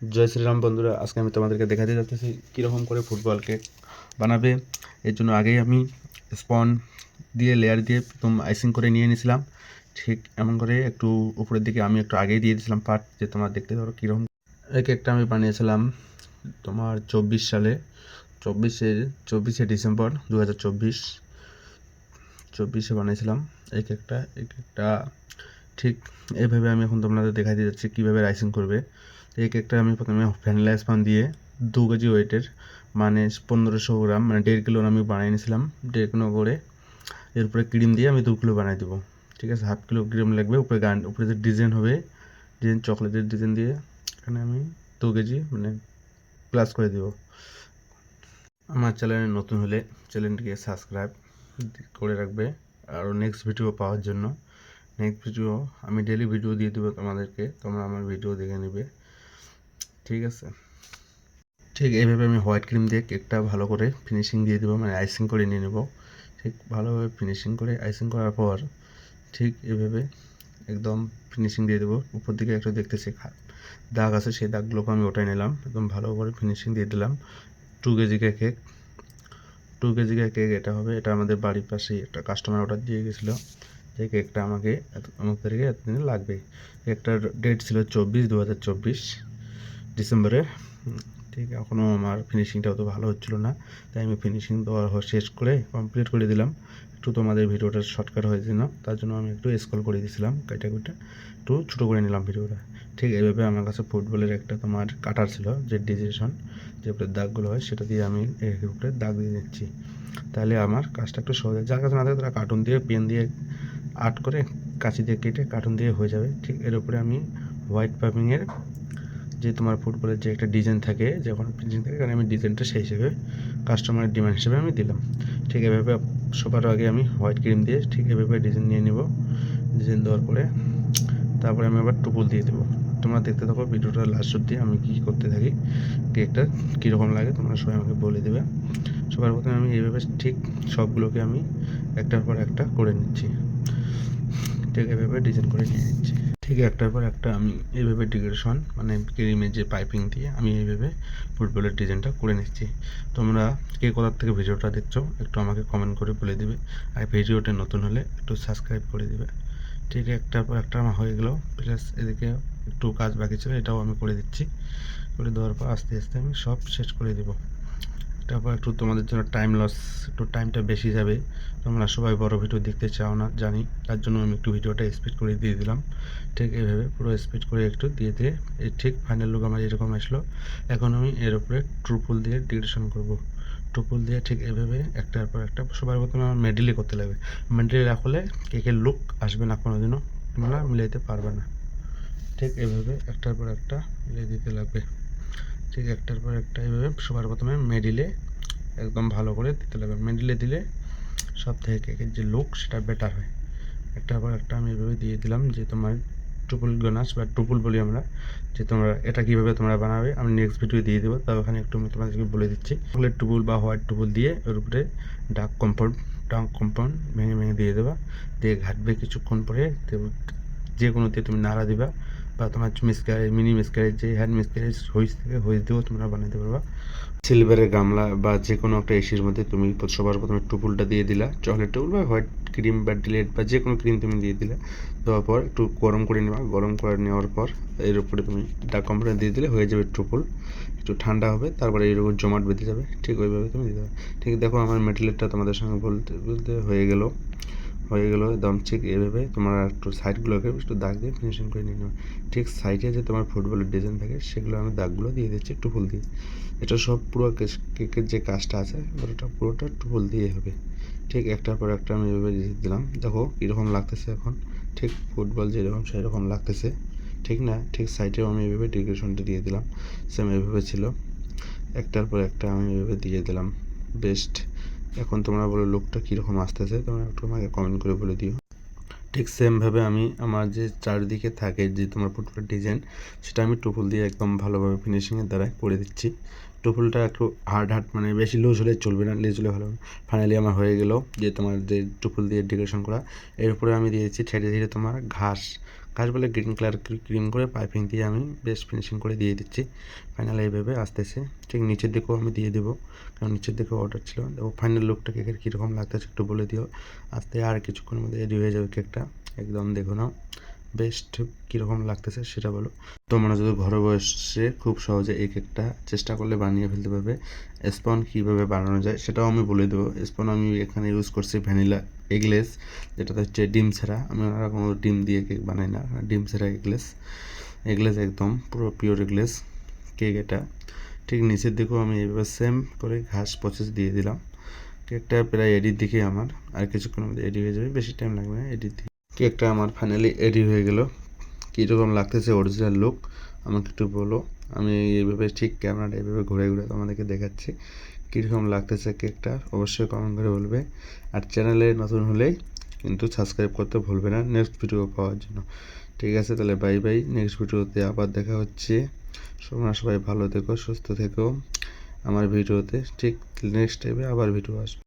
জয় শ্রীরাম, বন্ধুরা, আজকে আমি তোমাদেরকে দেখাতে যাচ্ছি কীরকম করে ফুটবল কেক বানাবে। এর জন্য আগেই আমি স্পন দিয়ে লেয়ার দিয়ে প্রথম আইসিং করে নিয়ে নিয়েছিলাম। ঠিক এমন করে একটু উপরের দিকে আমি একটু আগেই দিয়ে দিয়েছিলাম পাট যে তোমার দেখতে পারো কীরকম। এই কেকটা আমি বানিয়েছিলাম তোমার চব্বিশ সালে চব্বিশে চব্বিশে ডিসেম্বর দু হাজার চব্বিশ। চব্বিশে বানিয়েছিলাম এই কেকটা এই কেকটা ঠিক এইভাবে আমি এখন তোমাদের দিয়ে যাচ্ছি কীভাবে রাইসিং করবে। এই কেকটা আমি প্রথমে ভ্যানিলা স্পান দিয়ে দু কেজি ওয়েটের মানে পনেরোশো গ্রাম মানে দেড় কিলো আমি বানিয়ে নিয়েছিলাম, দেড় কিলো করে। এর উপরে ক্রিম দিয়ে আমি দু কিলো বানিয়ে দেবো, ঠিক আছে? হাফ কিলো ক্রিম লাগবে, উপরে গান উপরে যে ডিজাইন হবে ডিজাইন চকলেটের ডিজাইন দিয়ে এখানে আমি দু কেজি মানে প্লাস করে দেবো। আমার চ্যানেলে নতুন হলে চ্যানেলটিকে সাবস্ক্রাইব করে রাখবে। আরও নেক্সট ভিডিও পাওয়ার জন্য নেক্সট ভিডিও আমি ডেলি ভিডিও দিয়ে দেবো তোমাদেরকে, তোমরা আমার ভিডিও দেখে নেবে। ঠিক আছে? ঠিক এইভাবে আমি হোয়াইট ক্রিম দিয়ে কেকটা ভালো করে ফিনিশিং দিয়ে দেবো মানে আইসিং করে নিয়ে নেব। ঠিক ভালোভাবে ফিনিশিং করে আইসিং করার পর ঠিক এভাবে একদম ফিনিশিং দিয়ে দেবো। উপর দিকে একটু দেখতেছি দাগ আছে, সেই দাগগুলোকে আমি ওটাই নিলাম। একদম ভালো করে ফিনিশিং দিয়ে দিলাম। Two KG cake two KG cake এটা হবে, এটা আমাদের বাড়ির পাশেই একটা কাস্টমার অর্ডার দিয়ে গেছিল। যে কেকটা আমাকে অমুক তারিখে এতদিনে লাগবে কেকটার ডেট ছিল চব্বিশ দু হাজার চব্বিশ। ডিসেম্বরে। ঠিক এখনও আমার ফিনিশিংটা অত ভালো হচ্ছিল না, তাই আমি ফিনিশিং দেওয়া শেষ করে কমপ্লিট করে দিলাম। একটু তোমাদের ভিডিওটা শর্টকাট হয়েছে না তার জন্য আমি একটু স্কল করে দিয়েছিলাম কাইটা কুইটা একটু ছোটো করে নিলাম ভিডিওটা। ঠিক এইভাবে আমার কাছে ফুটবলের একটা তোমার কাটার ছিল, যে ডিজিশন যে দাগগুলো হয়, সেটা দিয়ে আমি এর উপরে দাগ দিয়ে দিচ্ছি তাহলে আমার কাজটা একটু সহজ যার কাছে না থাকে তারা কার্টুন দিয়ে পেন দিয়ে আর্ট করে, কাঁচি দিয়ে কেটে কার্টুন দিয়ে হয়ে যাবে। ঠিক এর উপরে আমি হোয়াইট পাইপিংয়ের যে তোমার ফুটবলের যে একটা ডিজাইন থাকে যখন প্রিন্টিং থাকে কারণ আমি ডিজাইনটা সেই হিসেবে কাস্টমারের ডিমান্ড হিসেবে আমি দিলাম। ঠিক এভাবে সবার আগে আমি হোয়াইট ক্রিম দিয়ে ঠিক এভাবে ডিজাইন নিয়ে নেব। ডিজাইন দেওয়ার পরে তারপরে আমি আবার টুপুল দিয়ে দেবো। তোমরা দেখতে থাকো ভিডিওটা লাস্ট অব্দি আমি কী করতে থাকি কেকটা কীরকম লাগে, তোমরা সবাই আমাকে বলে দেবে। সবার প্রথমে আমি এইভাবে ঠিক সবগুলোকে আমি একটার পর একটা করে নিচ্ছি। ঠিক এভাবে ডিজাইন করে নিয়ে নিচ্ছি। ঠিক একটার পর একটা আমি এইভাবে ডেকোরেশন মানে ক্রিমের যে পাইপিং দিয়ে আমি এইভাবে ফুটবলের ডিজাইনটা করে নিচ্ছি। তোমরা কে কোথার থেকে ভিডিওটা দেখছ একটু আমাকে কমেন্ট করে বলে দিবে। আর ভিডিওটা নতুন হলে একটু সাবস্ক্রাইব করে দিবে। ঠিক একটার পর একটা আমার হয়ে গেল প্লাস এদিকে একটু কাজ বাকি ছিল, এটাও আমি করে দিচ্ছি। করে দেওয়ার পর আস্তে আস্তে আমি সব শেষ করে দেবো। তারপর একটু তোমাদের জন্য টাইম লস একটু টাইমটা বেশি যাবে। তোমরা সবাই বড় ভিডিও দেখতে চাও না, জানি। তার জন্য আমি একটু ভিডিওটা স্পিড করে দিয়ে দিলাম। ঠিক এইভাবে পুরো স্পিড করে একটু দিয়ে দিয়ে, এই ঠিক ফাইনাল লুক আমার এরকম আসলো। এখন আমি এর উপরে ট্রুপুল দিয়ে ডিগ্রেশন করব। ট্রুপুল দিয়ে ঠিক এভাবে একটার পর একটা সবার প্রথমে আমার মেডেলি করতে লাগবে। মেডেলি রাখলে কেকের লুক আসবে না কোনো দিনও তোমরা মিলাইতে পারবে না। ঠিক এভাবে একটার পর একটা মিলিয়ে দিতে লাগবে। ঠিক একটার পর একটা এইভাবে সবার প্রথমে মেডিলে একদম ভালো করে দিতে লাগবে। মেডিলে দিলে সব থেকে কেকের যে লুক সেটা বেটার হয়। একটার পর একটা আমি এভাবে দিয়ে দিলাম যে তোমার টুপুল গনাস বা টুপুল বলি আমরা, যে তোমরা এটা কীভাবে তোমরা বানাবে, আমি নেক্সট ভিডিও দিয়ে দেবো, তাও ওখানে একটু আমি তোমাদেরকে বলে দিচ্ছি। চকলেট টুপুল বা হোয়াইট টুপুল দিয়ে ওর উপরে ডার্ক কম্পাউন্ড ডার্ক কম্পাউন্ড ভেঙে ভেঙে দিয়ে দেবা, দিয়ে ঘাটবে কিছুক্ষণ পরে তো- যে কোনোতে তুমি নাড়া দিবা। বা তোমার মিসক্যারেজ মিনি মিসক্যারেজ যে হ্যান্ড মিসক্যারেজ হুইস থেকে হুইস দিয়েও তোমরা বানাতে পারবা। সিলভারের গামলা বা যে কোনো একটা এসির মধ্যে তুমি সবার প্রথমে টুপুলটা দিয়ে দিলা চকলেট টুপুল বা হোয়াইট ক্রিম বা ডিলেট বা যে কোনো ক্রিম তুমি দিয়ে দিলা। দেওয়ার পর একটু গরম করে নেওয়া গরম করে নেওয়ার পর এর উপরে তুমি ডাক কম্পাউন্ড দিয়ে দিলে হয়ে যাবে টুপুল। একটু ঠান্ডা হবে, তারপরে এর উপর জমাট বেঁধে যাবে। ঠিক ওইভাবে তুমি দিতে হবে ঠিক দেখো, আমার মেটেরিয়ালটা তোমাদের সঙ্গে বলতে বলতে হয়ে গেল। হয়ে গেল একদম ঠিক এভাবে তোমার একটু সাইডগুলোকে একটু দাগ দিয়ে ফিনিশিং করে নিয়ে নেবে ঠিক সাইডে যে তোমার ফুটবলের ডিজাইন থাকে, সেগুলো আমি দাগগুলো দিয়ে দিচ্ছি টুপুল দিয়ে। এটা সব পুরো কেকের যে কাজটা আছে, ওটা পুরোটা টুপুল দিয়ে হবে। ঠিক একটার পর একটা আমি এভাবে দিয়ে দিলাম। দেখো কীরকম লাগতেছে এখন। ঠিক ফুটবল যেরকম সেরকম লাগতেছে। ঠিক না? ঠিক সাইডেও আমি এভাবে ডেকোরেশনটা দিয়ে দিলাম। সেম এভাবে ছিল। একটার পর একটা আমি এভাবে দিয়ে দিলাম। বেস্ট এখন তোমরা বলো লোকটা কীরকম আসতেছে, তোমরা একটু আমাকে কমেন্ট করে বলে দিও। ঠিক সেমভাবে আমি আমার যে চারিদিকে থাকে যে তোমার ফুটবলের ডিজাইন সেটা আমি টুপুল দিয়ে একদম ভালোভাবে ফিনিশিংয়ের দ্বারা করে দিচ্ছি। টুপুলটা একটু হার্ড হার্ড মানে বেশি লুজ হলে চলবে না লেজ হলে ভালো ফাইনালি আমার হয়ে গেল যে তোমার যে টুপুল দিয়ে ডেকোরেশন করা, এর উপরে আমি দিয়েছি ছেড়ে ধীরে তোমার ঘাস। ঘাস বলে গ্রিন কালার ক্রিম করে পাইপিং দিয়ে আমি বেশ ফিনিশিং করে দিয়ে দিচ্ছি। ফাইনাল এইভাবে আসতেছে। ঠিক নিচের দিকেও আমি দিয়ে দেবো। কারণ নিচের দিকেও অর্ডার ছিল। দেখো ফাইনাল লুকটা কেকের কীরকম লাগতেছে একটু বলে দিও। আসতে আর কিছুক্ষণের মধ্যে রেডি হয়ে যাবে কেকটা একদম দেখো নাও। বেস্ট কীরকম লাগতেছে সেটা বলো। তোমরা যদি ঘরে বসে খুব সহজে এই কেকটা চেষ্টা করলে বানিয়ে ফেলতে পারবে। স্পন কীভাবে বানানো যায় সেটাও আমি বলে দেবো। স্পন আমি এখানে ইউজ করছি ভ্যানিলা এগলেস যেটাতে হচ্ছে ডিম ছাড়া। আমি ওনারা কোনো ডিম দিয়ে কেক বানাই না। ডিম ছাড়া এগলেস এগলেস একদম পুরো পিওর এগলেস কেক এটা। ঠিক নিচের দিকেও আমি এইভাবে সেম করে ঘাস প্রসেস দিয়ে দিলাম। কেকটা প্রায় এডির দিকে আমার। আর কিছুক্ষণের মধ্যে এডি হয়ে যাবে। বেশি টাইম লাগবে না এডির দিকে কেকটা আমার ফাইনালি রেডি হয়ে গেল। কীরকম লাগতেছে অরিজিনাল লুক আমাকে একটু বলো। আমি এইভাবে ঠিক ক্যামেরাটা এইভাবে ঘুরে ঘুরে তোমাদেরকে দেখাচ্ছি। কীরকম লাগতেছে কেকটা? অবশ্যই কমেন্ট করে বলবে। আর চ্যানেলে নতুন হলেই কিন্তু সাবস্ক্রাইব করতে ভুলবে না নেক্সট ভিডিও পাওয়ার জন্য। ঠিক আছে, তাহলে বাই বাই নেক্সট ভিডিওতে আবার দেখা হচ্ছে। তোমরা সবাই ভালো থেকো, সুস্থ থেকো। আমার ভিডিওতে ঠিক নেক্সট টাইমে আবার ভিডিও আসবে।